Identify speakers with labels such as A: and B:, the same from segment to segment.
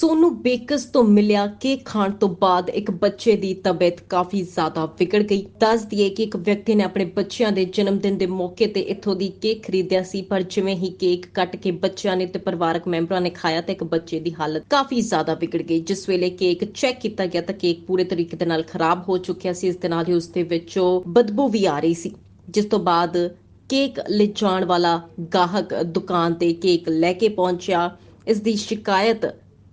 A: Sonu Becks ਤੋਂ ਮਿਲਿਆ cake ਖਾਣ ਤੋਂ ਬਾਅਦ ਇੱਕ ਬੱਚੇ ਦੀ ਤਬੀਅਤ ਕਾਫੀ ਜ਼ਿਆਦਾ ਵਿਗੜ ਗਈ। ਦੱਸ ਦਈਏ ਕਿ ਇੱਕ ਵਿਅਕਤੀ ਨੇ ਆਪਣੇ ਬੱਚਿਆਂ ਦੇ ਜਨਮ ਦਿਨ ਦੇ ਮੌਕੇ ਤੇ ਇੱਥੋਂ ਦੀ ਕੇਕ ਖਰੀਦਿਆ ਸੀ, ਪਰ ਜਿਵੇਂ ਹੀ ਕੇਕ ਕੱਟ ਕੇ ਬੱਚਿਆਂ ਨੇ ਤੇ ਪਰਿਵਾਰਕ ਮੈਂਬਰਾਂ ਨੇ ਖਾਇਆ ਤਾਂ ਇੱਕ ਬੱਚੇ ਦੀ ਹਾਲਤ ਕਾਫੀ ਜ਼ਿਆਦਾ ਵਿਗੜ ਗਈ। ਜਿਸ ਵੇਲੇ ਕੇਕ ਚੈੱਕ ਕੀਤਾ ਗਿਆ ਤਾਂ ਕੇਕ ਪੂਰੇ ਤਰੀਕੇ ਦੇ ਨਾਲ ਖਰਾਬ ਹੋ ਚੁੱਕਿਆ ਸੀ, ਇਸ ਦੇ ਨਾਲ ਹੀ ਉਸ ਦੇ ਵਿੱਚੋਂ ਬਦਬੂ ਵੀ ਆ ਰਹੀ ਸੀ। ਜਿਸ ਤੋਂ ਬਾਅਦ ਕੇਕ ਲਿਜਾਣ ਵਾਲਾ ਗਾਹਕ ਦੁਕਾਨ ਤੇ ਕੇਕ ਲੈ ਕੇ ਪਹੁੰਚਿਆ। ਇਸ ਦੀ ਸ਼ਿਕਾਇਤ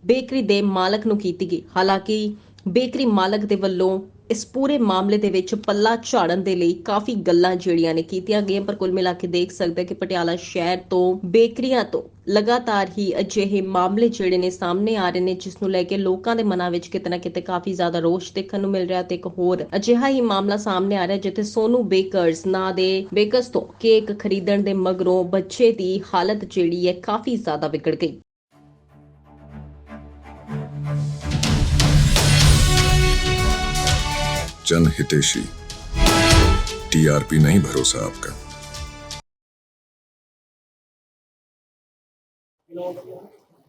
A: ਬੇਕਰੀ ਦੇ ਮਾਲਕ ਨੂੰ ਕੀਤੀ ਗਈ। ਹਾਲਾਂਕਿ ਬੇਕਰੀ ਮਾਲਕ ਦੇ ਵੱਲੋਂ ਇਸ ਪੂਰੇ ਮਾਮਲੇ ਦੇ ਵਿੱਚ ਪੱਲਾ ਝਾੜਨ ਦੇ ਲਈ ਕਾਫੀ ਗੱਲਾਂ ਜਿਹੜੀਆਂ ਨੇ ਕੀਤੀਆਂ ਗਈਆਂ, ਪਰ ਕੁੱਲ ਮਿਲਾ ਕੇ ਦੇਖ ਸਕਦੇ ਕਿ ਪਟਿਆਲਾ ਸ਼ਹਿਰ ਤੋਂ ਬੇਕਰੀਆਂ ਤੋਂ ਲਗਾਤਾਰ ਹੀ ਅਜਿਹੇ ਮਾਮਲੇ ਜਿਹੜੇ ਨੇ ਸਾਹਮਣੇ ਆ ਰਹੇ ਨੇ, ਜਿਸ ਨੂੰ ਲੈ ਕੇ ਲੋਕਾਂ ਦੇ ਮਨਾਂ ਵਿੱਚ ਕਿਤੇ ਨਾ ਕਿਤੇ ਕਾਫੀ ਜ਼ਿਆਦਾ ਰੋਸ਼ ਦੇਖਣ ਨੂੰ ਮਿਲ ਰਿਹਾ ਤੇ ਇੱਕ ਹੋਰ ਅਜਿਹਾ ਹੀ ਮਾਮਲਾ ਸਾਹਮਣੇ ਆ ਰਿਹਾ, ਜਿੱਥੇ ਸੋਨੂ ਬੇਕਰਸ ਨਾਂ ਦੇ ਬੇਕਰਸ ਤੋਂ ਕੇਕ ਖਰੀਦਣ ਦੇ ਮਗਰੋਂ ਬੱਚੇ ਦੀ ਹਾਲਤ ਜਿਹੜੀ ਹੈ ਕਾਫੀ ਜ਼ਿਆਦਾ ਵਿਗੜ ਗਈ।
B: जन हितेशी टीआरपी नहीं भरोसा आपका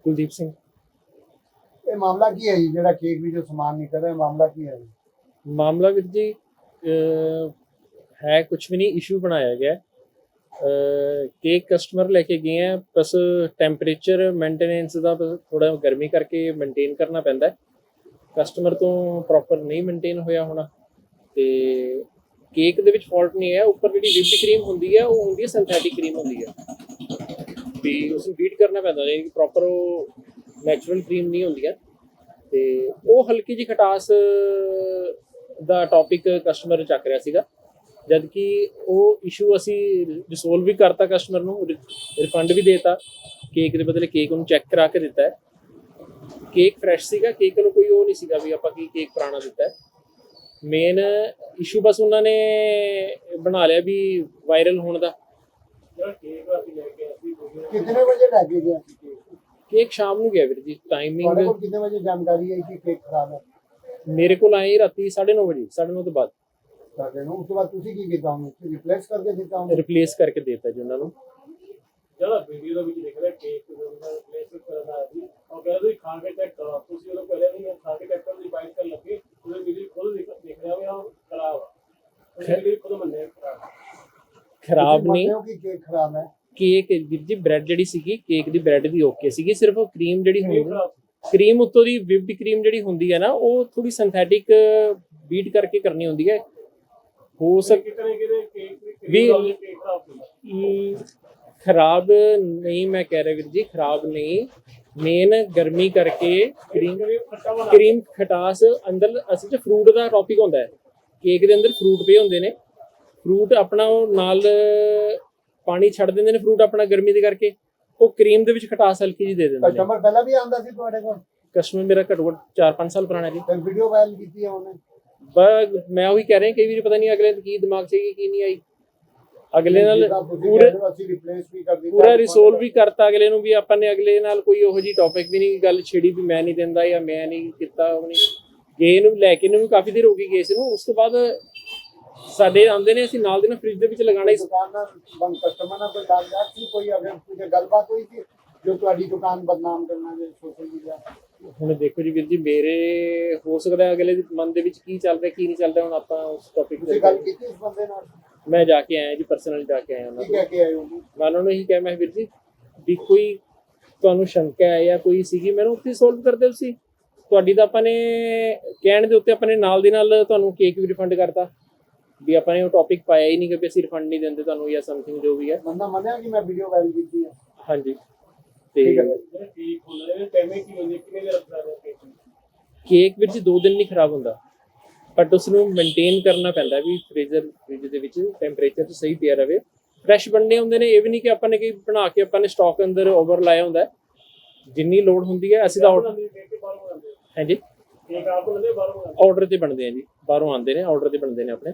C: ਕੁਲਦੀਪ ਸਿੰਘ
D: ਇਹ ਮਾਮਲਾ ਕੀ ਹੈ ਜੀ ਜਿਹੜਾ ਕੇਕ ਵੀ ਜੋ ਸਮਾਨ ਨਹੀਂ ਕਰ ਰਿਹਾ ਮਾਮਲਾ ਕੀ ਹੈ ਜੀ?
C: ਮਾਮਲਾ ਵੀਰ ਜੀ ਅਹ, ਹੈ ਕੁਝ ਵੀ ਨਹੀਂ ਇਸ਼ੂ ਬਣਾਇਆ ਗਿਆ ਹੈ। ਅਹ, ਕੇਕ ਕਸਟਮਰ ਲੈ ਕੇ ਗਏ ਆ ਬਸ ਟੈਂਪਰੇਚਰ ਮੇਨਟੇਨੈਂਸ ਦਾ ਥੋੜਾ ਗਰਮੀ ਕਰਕੇ ਮੇਨਟੇਨ ਕਰਨਾ ਪੈਂਦਾ ਹੈ ਕਸਟਮਰ ਤੋਂ ਪ੍ਰੋਪਰ ਨਹੀਂ ਮੇਨਟੇਨ ਹੋਇਆ ਹੋਣਾ ਤੇ ਕੇਕ ਦੇ ਵਿੱਚ ਫਾਲਟ ਨਹੀਂ ਹੈ ਉੱਪਰ ਜਿਹੜੀ ਵਿਪਡ ਕਰੀਮ ਹੁੰਦੀ ਹੈ ਉਹ ਹੁੰਦੀ ਹੈ ਸਿੰਥੈਟਿਕ ਕਰੀਮ ਹੁੰਦੀ ਹੈ। ਵੀ ਉਸ ਨੂੰ ਬੀਟ ਕਰਨਾ ਪੈਂਦਾ ਹੈ ਕਿ ਪ੍ਰੋਪਰ ਉਹ ਨੈਚੁਰਲ ਕਰੀਮ ਨਹੀਂ ਹੁੰਦੀ ਹੈ। ਤੇ ਉਹ ਹਲਕੀ ਜਿਹੀ ਖਟਾਸ ਦਾ ਟੌਪਿਕ ਕਸਟਮਰ ਚੱਕ ਰਿਹਾ ਸੀਗਾ। ਜਦ ਕਿ ਉਹ ਇਸ਼ੂ ਅਸੀਂ ਰਿਸੋਲਵ ਵੀ ਕਰਤਾ ਕਸਟਮਰ ਨੂੰ ਰਿਫੰਡ ਵੀ ਦੇਤਾ। ਕੇਕ ਦੇ ਬਦਲੇ ਕੇਕ ਉਹਨੂੰ ਚੈੱਕ ਕਰਾ ਕੇ ਦਿੱਤਾ ਹੈ। ਕੇਕ ਫਰੈਸ਼ ਸੀਗਾ ਕੇਕ ਨੂੰ ਕੋਈ ਉਹ ਨਹੀਂ ਸੀਗਾ ਵੀ ਆਪਾਂ ਕੀ ਕੇਕ ਪੁਰਾਣਾ ਦਿੱਤਾ ਹੈ। ਮੇਨ ਇਸ਼ੂ ਬਸ ਉਹਨਾਂ ਨੇ ਬਣਾ ਲਿਆ ਵੀ ਵਾਇਰਲ ਹੋਣ ਦਾ।
D: ਕਿੰਨੇ ਵਜੇ ਲੈ ਕੇ ਗਿਆ ਕੇਕ
C: ਸ਼ਾਮ ਨੂੰ ਗਿਆ ਵੀਰ ਜੀ
D: ਤੁਹਾਡੇ
C: ਟਾਈਮਿੰਗ
D: ਕੋਲ ਕਿੰਨੇ ਵਜੇ ਜਾਣਕਾਰੀ ਹੈ ਕਿ ਕੇਕ ਖਰਾਬ ਹੈ?
C: ਮੇਰੇ ਕੋਲ ਆਏ ਰਾਤੀ 9:30 ਵਜੇ 9:30 ਤੋਂ ਬਾਅਦ।
D: ਸਾਡੇ ਨੂੰ ਉਸ ਤੋਂ ਬਾਅਦ ਤੁਸੀਂ ਕੀ ਕੀਤਾ ਉਹਨੂੰ? ਰਿਪਲੇਸ ਕਰਕੇ ਦਿੱਤਾ ਉਹਨੂੰ?
C: ਰਿਪਲੇਸ ਕਰਕੇ ਦੇਤਾ ਜੀ ਉਹਨਾਂ ਨੂੰ।
E: ਜਿਹੜਾ ਵੀਡੀਓ ਦੇ ਵਿੱਚ ਦਿਖ ਰਿਹਾ ਕੇਕ ਦਾ ਰਿਪਲੇਸ ਕਰਨ ਦਾ ਸੀ ਉਹ ਕਹਿੰਦਾ ਤੁਸੀਂ ਖਾ ਕੇ ਚੈੱਕ ਕਰੋ ਤੁਸੀਂ ਉਹਨੂੰ ਪਹਿਲੇ ਨਹੀਂ ਖਾ ਕੇ ਚੈੱਕ ਕਰਨ ਦੀ ਬਾਈਟ ਕਰਨ ਲੱਗੇ ਉਹਦੇ ਵੀਡੀਓ ਖੁਦ ਦੇਖ ਦੇਖ ਰਿਹਾ ਵੀ ਉਹ ਖਰਾਬ ਆ ਉਹਨੇ ਵੀਡੀਓ ਖੁਦ ਮੰਨਿਆ ਖਰਾਬ
C: ਨਹੀਂ।
D: ਕਿ ਕੇਕ ਖਰਾਬ ਹੈ?
C: ਕੇਕ ਵੀਰ ਜੀ ਬ੍ਰੈਡ ਜਿਹੜੀ ਸੀਗੀ ਕੇਕ ਦੀ ਬ੍ਰੈਡ ਵੀ ਓਕੇ ਸੀਗੀ। ਸਿਰਫ ਉਹ ਕਰੀਮ ਜਿਹੜੀ ਹੁੰਦੀ ਕਰੀਮ ਉੱਤੋਂ ਦੀ ਵਿਪਡ ਕਰੀਮ ਜਿਹੜੀ ਹੁੰਦੀ ਹੈ ਨਾ ਉਹ ਥੋੜੀ ਸਿੰਥੈਟਿਕ ਬੀਟ ਕਰਕੇ ਕਰਨੀ ਹੁੰਦੀ ਹੈ। ਹੋ ਸਕ ਵੀ-
E: ਖਰਾਬ
C: ਨਹੀਂ ਮੈਂ ਕਹਿ ਰਿਹਾ ਵੀਰ ਜੀ ਖਰਾਬ ਨਹੀਂ। ਮੇਨ ਗਰਮੀ ਕਰਕੇ ਕਰੀਮ ਖਟਾਸ ਅੰਦਰ ਅਸਲ ਚ ਫਰੂਟ ਦਾ ਟੌਪਿਕ ਹੁੰਦਾ ਹੈ। ਕੇਕ ਦੇ ਅੰਦਰ ਫਰੂਟ ਪਏ ਹੁੰਦੇ ਨੇ। ਫਰੂਟ ਆਪਣਾ ਉਹ ਨਾਲ ਪਾਣੀ ਛੱਡ ਦਿੰਦੇ ਨੇ ਫਰੂਟ ਆਪਣਾ ਗਰਮੀ ਦੇ ਕਰਕੇ। ਉਹ ਕਰੀਮ ਦੇ ਵਿੱਚ ਖਟਾਸ ਹਲਕੀ ਜੀ ਦੇ ਦਿੰਦੇ ਨੇ।
D: ਕਸਟਮਰ ਪਹਿਲਾਂ ਵੀ ਆਂਦਾ ਸੀ ਤੁਹਾਡੇ ਕੋਲ?
C: ਕਸਟਮਰ ਮੇਰਾ ਘੱਟੋ ਘੱਟ 4-5 ਸਾਲ ਪੁਰਾਣਾ ਜੀ।
D: ਫਿਰ ਵੀਡੀਓ ਵਾਇਰਲ ਕੀਤੀ ਹੈ ਉਹਨੇ?
C: ਬਸ ਮੈਂ ਉਹੀ ਕਹਿ ਰਿਹਾ ਕਈ ਵਾਰੀ ਪਤਾ ਨਹੀਂ ਅਗਲੇ ਦੀ ਕੀ ਦਿਮਾਗ 'ਚ ਹੈਗੀ ਕੀ ਨਹੀਂ ਆਈ। ਅਗਲੇ ਨਾਲ ਪੂਰੇ
D: ਕਹਿੰਦੇ ਹੋ, ਅਸੀਂ ਰਿਪਲੇਸ ਵੀ ਕਰ ਦਿੱਤਾ।
C: ਪੂਰਾ ਰਿਸੋਲਵ ਵੀ ਕਰਤਾ ਅਗਲੇ ਨੂੰ ਵੀ ਆਪਾਂ ਨੇ ਅਗਲੇ ਨਾਲ ਕੋਈ ਉਹੋ ਜੀ ਟੌਪਿਕ ਵੀ ਨਹੀਂ ਗੱਲ ਛੇੜੀ ਵੀ ਮੈਂ ਨਹੀਂ ਦਿੰਦਾ ਜਾਂ ਮੈਂ ਨਹੀਂ ਕੀਤਾ ਉਹ ਨਹੀਂ। ਗਏ ਨੂੰ ਲੈ ਕੇ ਨੂੰ ਵੀ ਕਾਫੀ ਦੇਰ ਹੋ ਗਈ ਕੇਸ ਨੂੰ। ਉਸ ਤੋਂ ਬਾਅਦ ਸਾਡੇ ਆਉਂਦੇ ਨੇ ਅਸੀਂ ਨਾਲ ਦੇ ਨਾਲ ਫ੍ਰਿਜ ਦੇ ਵਿੱਚ ਲਗਾਣਾ ਹੀ
D: ਦੁਕਾਨ ਨਾਲ ਬੰਦ ਕਸਟਮਰ ਨਾਲ ਕੋਈ ਗੱਲਬਾਤ ਸੀ ਕੋਈ ਅਗਰ ਕੋਈ ਗੱਲਬਾਤ ਹੋਈ ਸੀ ਜੋ ਤੁਹਾਡੀ ਦੁਕਾਨ ਬਦਨਾਮ ਕਰਨਾ ਜੇ ਸੋਸ਼ਲ ਮੀਡੀਆ
C: ਹੁਣ ਦੇਖੋ ਜੀ ਵੀਰ ਜੀ ਮੇਰੇ ਹੋ ਸਕਦਾ ਹੈ ਅਗਲੇ ਦੇ ਮਨ ਦੇ ਵਿੱਚ ਕੀ ਚੱਲ ਰਿਹਾ ਕੀ ਨਹੀਂ ਚੱਲ ਰਿਹਾ ਹੁਣ ਆਪਾਂ ਉਸ ਟੌਪਿਕ
D: ਤੁਸੀਂ
C: ਤੇ
D: ਗੱਲ ਕੀਤੀ ਇਸ ਬੰਦੇ ਨਾਲ?
C: ਮੈਂ ਜਾ ਕੇ ਆਇਆ ਜੀ ਪਰਸਨਲ ਜਾ ਕੇ ਆਇਆ ਉਹਨਾਂ
D: ਕੀ ਕਹਿ ਕੇ ਹੋ ਜੀ?
C: ਮੈਂ ਉਹਨਾਂ ਨੂੰ ਇਹੀ ਕਿਹਾ ਮੈਂ ਕਿਹਾ, ਵੀਰ ਜੀ ਵੀ ਕੋਈ ਤੁਹਾਨੂੰ ਸ਼ੰਕਾ ਹੈ ਜਾਂ ਕੋਈ ਸੀਗੀ ਮੈਨੂੰ ਉੱਥੇ ਸੋਲਵ ਕਰਦੇ ਤੁਸੀਂ। ਤੁਹਾਡੀ ਤਾਂ ਆਪਾਂ ਨੇ ਕਹਿਣ ਦੇ ਉੱਤੇ ਆਪਾਂ ਨੇ ਨਾਲ ਦੀ ਨਾਲ ਤੁਹਾਨੂੰ ਕੇਕ ਵੀ ਰਿਫੰਡ ਕਰਤਾ। ਵੀ ਆਪਾਂ ਨੇ ਉਹ ਟੌਪਿਕ ਪਾਇਆ ਹੀ ਨਹੀਂ ਕਿ ਅਸੀਂ ਰਿਫੰਡ ਨਹੀਂ ਦਿੰਦੇ ਤੁਹਾਨੂੰ ਜਾਂ ਸਮਥਿੰਗ ਜੋ ਵੀ ਹੈ।
D: ਬੰਦਾ ਮੰਨਿਆ ਕਿ ਮੈਂ ਵੀਡੀਓ ਵਾਇਰਲ ਕੀਤੀ ਹੈ
C: ਹਾਂਜੀ।
D: ਠੀਕ ਹੈ
C: ਤੇ
E: ਕੇਕ ਹੁੰਦਾ ਇਹ ਟਾਈਮਿੰਗ ਕੀ ਹੁੰਦੀ ਹੈ, ਕਿੰਨੇ ਦੇਰ ਰੱਖਦਾ ਹੈ ਕੇਕ
C: ਵਿੱਚ ਦੋ ਦਿਨ ਨਹੀਂ ਖਰਾਬ ਹੁੰਦਾ। ਬਟ ਉਸ ਨੂੰ ਮੇਨਟੇਨ ਕਰਨਾ ਪੈਂਦਾ ਵੀ ਫ੍ਰੀਜ਼ਰ ਫ੍ਰਿਜ ਦੇ ਵਿੱਚ ਟੈਂਪਰੇਚਰ ਤੇ ਸਹੀ ਪਿਆ ਰਵੇ। ਫਰੈਸ਼ ਬਣਨੇ ਹੁੰਦੇ ਨੇ ਇਹ ਵੀ ਨਹੀਂ ਕਿ ਆਪਾਂ ਨੇ ਕਿ ਬਣਾ ਕੇ ਆਪਾਂ ਨੇ ਸਟਾਕ ਅੰਦਰ ਓਵਰ ਲਾਇਆ ਹੁੰਦਾ ਹੈ। ਜਿੰਨੀ ਲੋਡ ਹੁੰਦੀ ਹੈ ਅਸੀਂ ਤਾਂ ਹਾਂਜੀ।
E: ਕੇਕ ਆਪ ਬਣਾਉਂਦੇ ਬਾਹਰੋਂ
C: ਆਰਡਰ ਤੇ ਬਣਦੇ ਆ ਜੀ। ਬਾਹਰੋਂ ਆਉਂਦੇ ਨੇ ਆਰਡਰ ਤੇ ਬਣਦੇ ਨੇ ਆਪਣੇ।